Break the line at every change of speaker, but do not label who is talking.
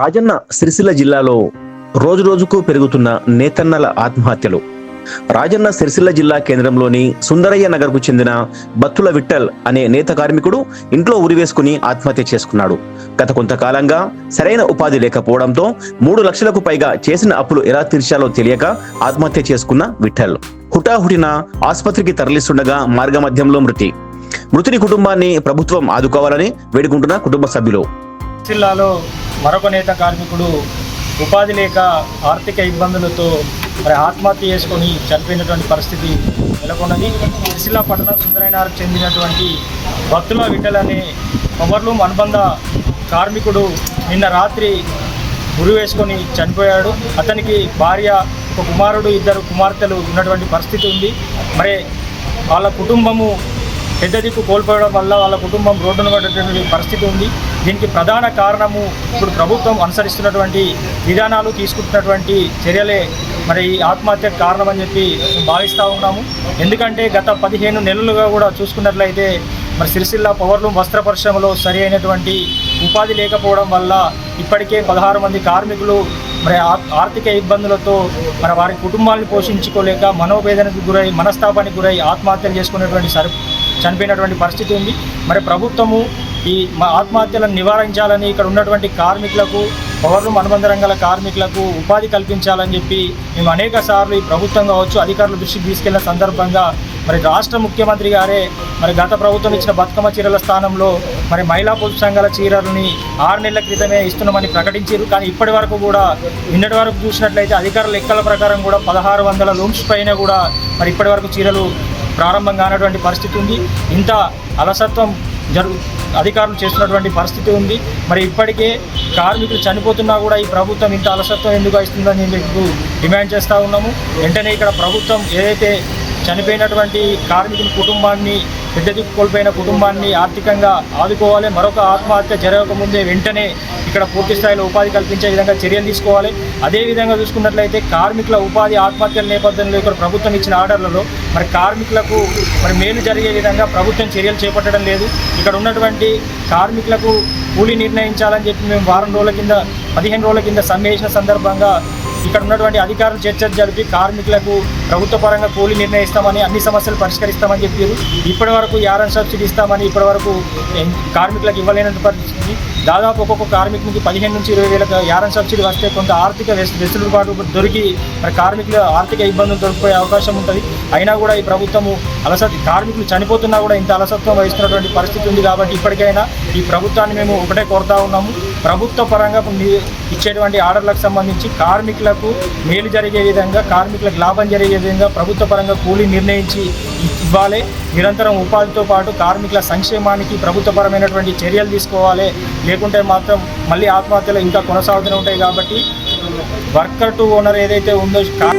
రాజన్న సిరిసిల్ల జిల్లాలో రోజు రోజుకు పెరుగుతున్న నేతన్నల ఆత్మహత్యలు. రాజన్న సిరిసిల్ల జిల్లా కేంద్రంలోని సుందరయ్య నగర్కు చెందిన బత్తుల విట్టల్ అనే నేత కార్మికుడు ఇంట్లో ఉరివేసుకుని ఆత్మహత్య చేసుకున్నాడు. గత కొంతకాలంగా సరైన ఉపాధి లేకపోవడంతో మూడు లక్షలకు పైగా చేసిన అప్పులు ఎలా తీర్చాలో తెలియక ఆత్మహత్య చేసుకున్న విఠల్ హుటాహుటిన ఆసుపత్రికి తరలిస్తుండగా మార్గమధ్యంలో మృతి. మృతుని కుటుంబాన్ని ప్రభుత్వం ఆదుకోవాలని వేడుకుంటున్న కుటుంబ సభ్యులు.
జిల్లాలో మరొక నేత కార్మికుడు ఉపాధి లేక ఆర్థిక ఇబ్బందులతో మరి ఆత్మహత్య చేసుకొని చనిపోయినటువంటి పరిస్థితి నెలకొన్నది. సిరిసిల్ల పట్టణం సుందరైనార్కు చెందినటువంటి భక్తుల విఠల్ అనే పవర్లూమ్ అనుబంధ కార్మికుడు నిన్న రాత్రి ఉరి వేసుకొని చనిపోయాడు. అతనికి భార్య ఒక కుమారుడు ఇద్దరు కుమార్తెలు ఉన్నటువంటి పరిస్థితి ఉంది. మరి వాళ్ళ కుటుంబము పెద్ద దిక్కు కోల్పోవడం వల్ల వాళ్ళ కుటుంబం రోడ్డున పడేటువంటి పరిస్థితి ఉంది. దీనికి ప్రధాన కారణము ఇప్పుడు ప్రభుత్వం అనుసరిస్తున్నటువంటి విధానాలు తీసుకుంటున్నటువంటి చర్యలే మరి ఈ ఆత్మహత్యకు కారణం అని చెప్పి భావిస్తూ ఉన్నాము. ఎందుకంటే గత పదిహేను నెలలుగా కూడా చూసుకున్నట్లయితే మరి సిరిసిల్ల పవర్లూమ్ వస్త్ర పరిశ్రమలో సరి అయినటువంటి ఉపాధి లేకపోవడం వల్ల ఇప్పటికే పదహారు మంది కార్మికులు మరి ఆర్థిక ఇబ్బందులతో మరి వారి కుటుంబాలను పోషించుకోలేక మనోవేదనకు గురై మనస్తాపానికి గురై ఆత్మహత్యలు చేసుకునేటువంటి సరి చనిపోయినటువంటి పరిస్థితి ఉంది. మరి ప్రభుత్వము ఈ మా ఆత్మహత్యలను నివారించాలని ఇక్కడ ఉన్నటువంటి కార్మికులకు పవర్లు అనుబంధ రంగాల కార్మికులకు ఉపాధి కల్పించాలని చెప్పి మేము అనేక సార్లు ఈ ప్రభుత్వం కావచ్చు అధికారుల దృష్టికి తీసుకెళ్ళిన సందర్భంగా మరి రాష్ట్ర ముఖ్యమంత్రి గారే మరి గత ప్రభుత్వం ఇచ్చిన బతుకమ్మ చీరల స్థానంలో మరి మహిళా పొదుపు సంఘాల చీరలని ఆరు నెలల క్రితమే ఇస్తున్నామని ప్రకటించారు. కానీ ఇప్పటి వరకు కూడా నిన్నటి వరకు చూసినట్లయితే అధికారుల లెక్కల ప్రకారం కూడా పదహారు వందల లూమ్స్ పైన కూడా మరి ఇప్పటి వరకు చీరలు ప్రారంభం కానటువంటి పరిస్థితి ఉంది. ఇంత అలసత్వం జరుగు అధికారులు చేస్తున్నటువంటి పరిస్థితి ఉంది. మరి ఇప్పటికే కార్మికులు చనిపోతున్నా కూడా ఈ ప్రభుత్వం ఇంత అలసత్వం ఎందుకు ఇస్తుందని మీకు డిమాండ్ చేస్తూ ఉన్నాము. వెంటనే ఇక్కడ ప్రభుత్వం ఏదైతే చనిపోయినటువంటి కార్మికుల కుటుంబాన్ని పెద్ద దిక్కు కోల్పోయిన కుటుంబాన్ని ఆర్థికంగా ఆదుకోవాలి. మరొక ఆత్మహత్య జరగకముందే వెంటనే ఇక్కడ పూర్తి స్థాయిలో ఉపాధి కల్పించే విధంగా చర్యలు తీసుకోవాలి. అదేవిధంగా చూసుకున్నట్లయితే కార్మికుల ఉపాధి ఆత్మహత్యల నేపథ్యంలో ఇక్కడ ప్రభుత్వం ఇచ్చిన ఆర్డర్లలో మరి కార్మికులకు మరి మేలు జరిగే విధంగా ప్రభుత్వం చర్యలు చేపట్టడం లేదు. ఇక్కడ ఉన్నటువంటి కార్మికులకు కూలీ నిర్ణయించాలని చెప్పి మేము వారం రోజుల కింద పదిహేను రోజుల కింద సమ్మె సందర్భంగా ఇక్కడ ఉన్నటువంటి అధికారులు చర్చలు జరిపి కార్మికులకు ప్రభుత్వ పరంగా కూలీ నిర్ణయిస్తామని అన్ని సమస్యలు పరిష్కరిస్తామని చెప్పారు. ఇప్పటి వరకు యారన్ సబ్సిడీ ఇస్తామని ఇప్పటి వరకు కార్మికులకు ఇవ్వలేనటువంటి పరిస్థితి. దాదాపు ఒక్కొక్క కార్మికునికి పదిహేను నుంచి ఇరవై వేలకు యారన్ సబ్సిడీ వస్తే కొంత ఆర్థిక వెసులుబాటు దొరికి మరి కార్మికుల ఆర్థిక ఇబ్బందులు దొరికిపోయే అవకాశం ఉంటుంది. అయినా కూడా ఈ ప్రభుత్వము అలసత్ కార్మికులు చనిపోతున్నా కూడా ఇంత అలసత్వం వహిస్తున్నటువంటి పరిస్థితి ఉంది కాబట్టి ఇప్పటికైనా ఈ ప్రభుత్వాన్ని మేము ఒకటే కోరుతా ఉన్నాము. ప్రభుత్వ పరంగా ఇచ్చేటువంటి ఆర్డర్లకు సంబంధించి కార్మికులకు మేలు జరిగే విధంగా కార్మికులకు లాభం జరిగే విధంగా ప్రభుత్వ పరంగా కూలీ నిర్ణయించి ఇవ్వాలి. నిరంతరం ఉపాధితో పాటు కార్మికుల సంక్షేమానికి ప్రభుత్వపరమైనటువంటి చర్యలు తీసుకోవాలి. లేకుంటే మాత్రం మళ్ళీ ఆత్మహత్యలు ఇంకా కొనసాగుతూనే ఉంటాయి కాబట్టి వర్కర్ టు ఓనర్ ఏదైతే ఉందో కా-